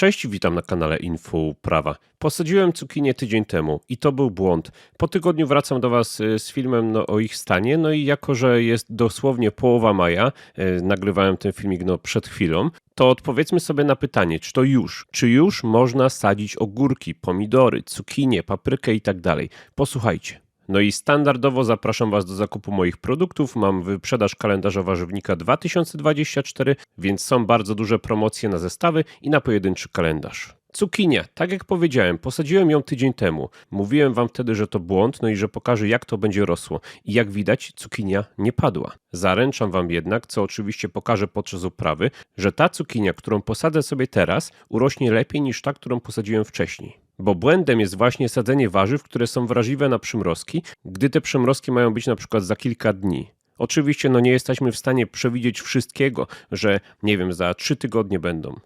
Cześć, witam na kanale Info Prawa. Posadziłem cukinię tydzień temu i to był błąd. Po tygodniu wracam do Was y, z filmem no, o ich stanie, no i jako, że jest dosłownie połowa maja, y, nagrywałem ten filmik no, przed chwilą, to odpowiedzmy sobie na pytanie, czy to już, czy już można sadzić ogórki, pomidory, cukinie, paprykę i tak dalej. Posłuchajcie. No i standardowo zapraszam Was do zakupu moich produktów. Mam wyprzedaż kalendarza warzywnika 2024, więc są bardzo duże promocje na zestawy i na pojedynczy kalendarz. Cukinia, tak jak powiedziałem, posadziłem ją tydzień temu. Mówiłem wam wtedy, że to błąd, no i że pokażę jak to będzie rosło. I jak widać, cukinia nie padła. Zaręczam wam jednak, co oczywiście pokażę podczas uprawy, że ta cukinia, którą posadzę sobie teraz, urośnie lepiej niż ta, którą posadziłem wcześniej. Bo błędem jest właśnie sadzenie warzyw, które są wrażliwe na przymrozki, gdy te przymrozki mają być na przykład za kilka dni. Oczywiście no nie jesteśmy w stanie przewidzieć wszystkiego, że nie wiem, za trzy tygodnie będą.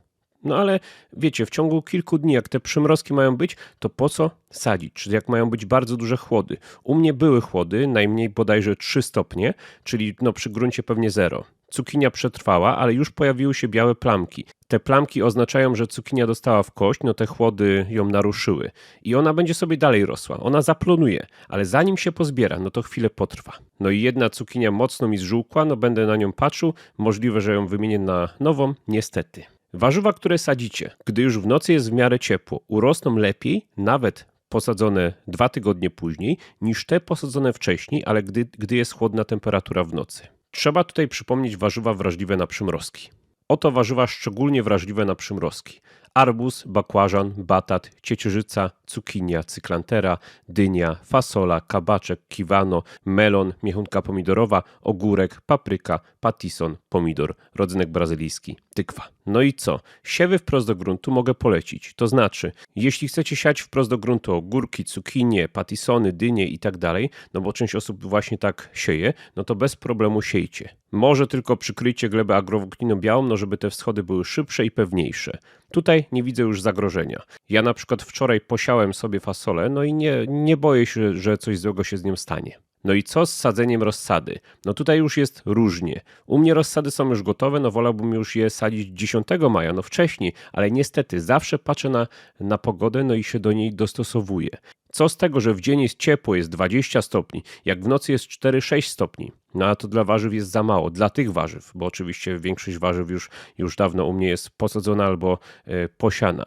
No ale wiecie, w ciągu kilku dni, jak te przymrozki mają być, to po co sadzić? Czyli jak mają być bardzo duże chłody? U mnie były chłody, najmniej bodajże 3 stopnie, czyli no przy gruncie pewnie zero. Cukinia przetrwała, ale już pojawiły się białe plamki. Te plamki oznaczają, że cukinia dostała w kość, no te chłody ją naruszyły. I ona będzie sobie dalej rosła. Ona zaplonuje, ale zanim się pozbiera, no to chwilę potrwa. No i jedna cukinia mocno mi zżółkła, no będę na nią patrzył. Możliwe, że ją wymienię na nową, niestety. Warzywa, które sadzicie, gdy już w nocy jest w miarę ciepło, urosną lepiej, nawet posadzone dwa tygodnie później, niż te posadzone wcześniej, ale gdy, gdy jest chłodna temperatura w nocy. Trzeba tutaj przypomnieć warzywa wrażliwe na przymrozki. Oto warzywa szczególnie wrażliwe na przymrozki. Arbuz, bakłażan, batat, ciecierzyca, cukinia, cyklantera, dynia, fasola, kabaczek, kiwano, melon, miechunka pomidorowa, ogórek, papryka, patison, pomidor, rodzynek brazylijski, tykwa. No i co? Siewy wprost do gruntu mogę polecić. To znaczy, jeśli chcecie siać wprost do gruntu ogórki, cukinie, patisony, dynie i tak dalej, no bo część osób właśnie tak sieje, no to bez problemu siejcie. Może tylko przykryjcie glebę agrowłókniną białą, no żeby te wschody były szybsze i pewniejsze. Tutaj nie widzę już zagrożenia. Ja na przykład wczoraj posiałem sobie fasolę, no i nie, nie boję się, że coś złego się z nią stanie. No i co z sadzeniem rozsady? No tutaj już jest różnie. U mnie rozsady są już gotowe, no wolałbym już je sadzić 10 maja, no wcześniej, ale niestety zawsze patrzę na, na pogodę, no i się do niej dostosowuję. Co z tego, że w dzień jest ciepło, jest 20 stopni, jak w nocy jest 4-6 stopni? No a to dla warzyw jest za mało, dla tych warzyw, bo oczywiście większość warzyw już, już dawno u mnie jest posadzona albo e, posiana.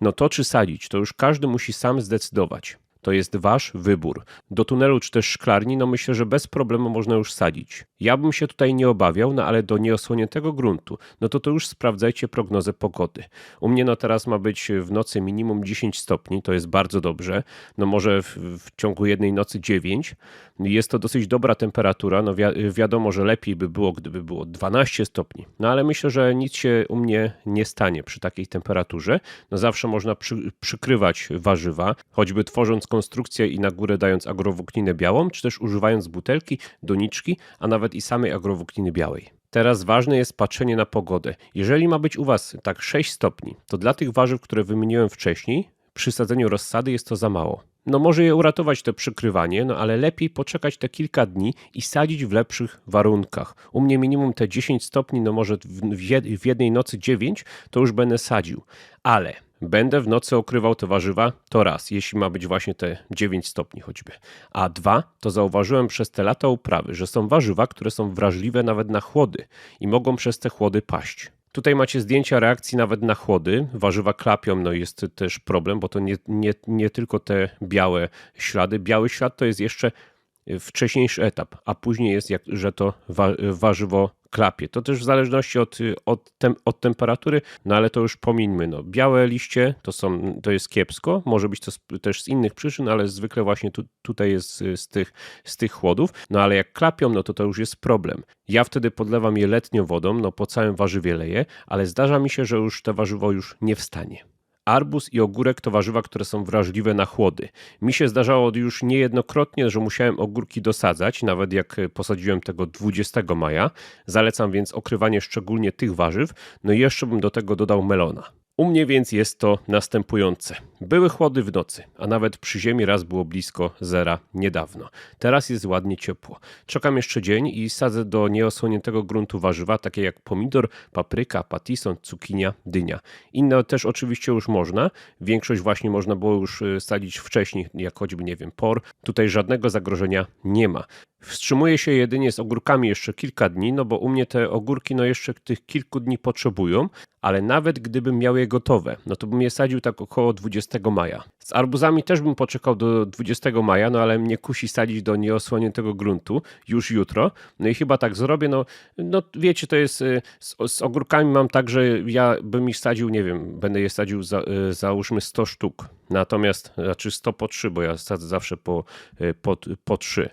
No to czy sadzić, to już każdy musi sam zdecydować. To jest wasz wybór. Do tunelu czy też szklarni, no myślę, że bez problemu można już sadzić. Ja bym się tutaj nie obawiał, no ale do nieosłoniętego gruntu, no to to już sprawdzajcie prognozę pogody. U mnie no teraz ma być w nocy minimum 10 stopni, to jest bardzo dobrze. No może w, w ciągu jednej nocy 9. Jest to dosyć dobra temperatura, no wi wiadomo, że lepiej by było, gdyby było 12 stopni. No ale myślę, że nic się u mnie nie stanie przy takiej temperaturze. No zawsze można przy, przykrywać warzywa, choćby tworząc konstrukcję i na górę dając agrowłókninę białą, czy też używając butelki, doniczki, a nawet i samej agrowłókniny białej. Teraz ważne jest patrzenie na pogodę. Jeżeli ma być u Was tak 6 stopni, to dla tych warzyw, które wymieniłem wcześniej, przy sadzeniu rozsady jest to za mało. No może je uratować to przykrywanie, no ale lepiej poczekać te kilka dni i sadzić w lepszych warunkach. U mnie minimum te 10 stopni, no może w jednej nocy 9, to już będę sadził. Ale Będę w nocy okrywał te warzywa, to raz, jeśli ma być właśnie te 9 stopni choćby. A dwa, to zauważyłem przez te lata uprawy, że są warzywa, które są wrażliwe nawet na chłody i mogą przez te chłody paść. Tutaj macie zdjęcia reakcji nawet na chłody. Warzywa klapią, no jest też problem, bo to nie, nie, nie tylko te białe ślady. Biały ślad to jest jeszcze wcześniejszy etap, a później jest, jak, że to wa warzywo klapie. To też w zależności od, od, tem, od, temperatury, no ale to już pomińmy. No, białe liście to, są, to jest kiepsko, może być to z, też z innych przyczyn, ale zwykle właśnie tu, tutaj jest z tych, z tych chłodów. No ale jak klapią, no to to już jest problem. Ja wtedy podlewam je letnią wodą, no po całym warzywie leję, ale zdarza mi się, że już te warzywo już nie wstanie. Arbuz i ogórek to warzywa, które są wrażliwe na chłody. Mi się zdarzało już niejednokrotnie, że musiałem ogórki dosadzać, nawet jak posadziłem tego 20 maja. Zalecam więc okrywanie szczególnie tych warzyw. No i jeszcze bym do tego dodał melona. U mnie więc jest to następujące. Były chłody w nocy, a nawet przy ziemi raz było blisko zera niedawno. Teraz jest ładnie ciepło. Czekam jeszcze dzień i sadzę do nieosłoniętego gruntu warzywa, takie jak pomidor, papryka, patison, cukinia, dynia. Inne też oczywiście już można. Większość właśnie można było już y, sadzić wcześniej, jak choćby, nie wiem, por. Tutaj żadnego zagrożenia nie ma. Wstrzymuję się jedynie z ogórkami jeszcze kilka dni, no bo u mnie te ogórki no jeszcze tych kilku dni potrzebują, ale nawet gdybym miał je gotowe, no to bym je sadził tak około 20 maja. Z arbuzami też bym poczekał do 20 maja, no ale mnie kusi sadzić do nieosłoniętego gruntu już jutro. No i chyba tak zrobię, no, no wiecie, to jest y, z, z ogórkami mam tak, że ja bym ich sadził, nie wiem, będę je sadził za, y, załóżmy 100 sztuk. Natomiast, znaczy 100 po 3, bo ja sadzę zawsze po, y, po, po 3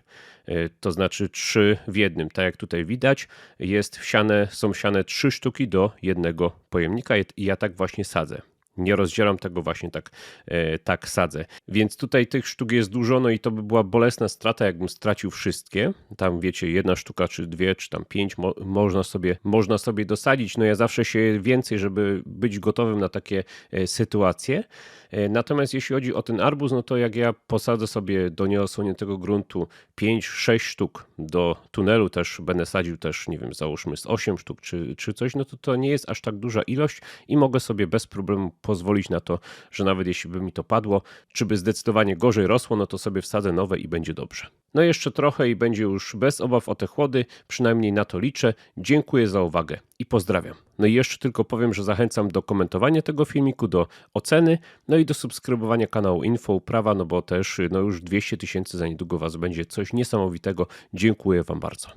to znaczy trzy w jednym. Tak jak tutaj widać, jest wsiane, są wsiane trzy sztuki do jednego pojemnika i ja tak właśnie sadzę. Nie rozdzielam tego właśnie tak, e, tak sadzę. Więc tutaj tych sztuk jest dużo, no i to by była bolesna strata, jakbym stracił wszystkie. Tam wiecie, jedna sztuka, czy dwie, czy tam pięć mo można, sobie, można sobie dosadzić. No ja zawsze się więcej, żeby być gotowym na takie e, sytuacje. E, natomiast jeśli chodzi o ten arbuz, no to jak ja posadzę sobie do nieosłoniętego gruntu 5-6 sztuk, do tunelu też będę sadził też, nie wiem, załóżmy z 8 sztuk czy, czy coś, no to to nie jest aż tak duża ilość i mogę sobie bez problemu pozwolić na to, że nawet jeśli by mi to padło, czy by zdecydowanie gorzej rosło, no to sobie wsadzę nowe i będzie dobrze. No jeszcze trochę i będzie już bez obaw o te chłody, przynajmniej na to liczę. Dziękuję za uwagę i pozdrawiam. No i jeszcze tylko powiem, że zachęcam do komentowania tego filmiku, do oceny, no i do subskrybowania kanału Info Prawa, no bo też no już 200 tysięcy za niedługo Was będzie coś niesamowitego. Dziękuję Wam bardzo.